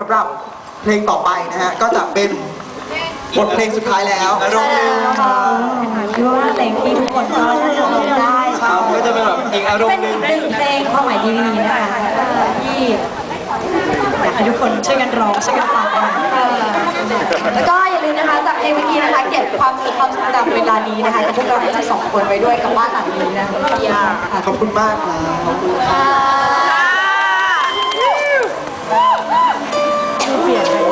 สำหรับเพลงต่อไปนะฮะก็จะเป็นบทเพลงสุดท้ายแล้วอารมณ์หนึ่งคิดว่าเพลงที่ทุกคนก็ร้องได้ครับก็จะเป็นแบบอีกอารมณ์หนึ่งเป็นเพลงความหมายดีๆนะคะที่ทุกคนช่วยกันร้องช่วยกันฟังแล้วก็อย่าลืมนะคะจากเพลงเมื่อกี้นะคะเก็บความสุขความทรงจำเวลานี้นะคะกับพวกเราทั้งสองคนไว้ด้วยกับว่าหลังนี้นะขอบคุณมากนะขอบคุณค่ะ เปลี่ยนให้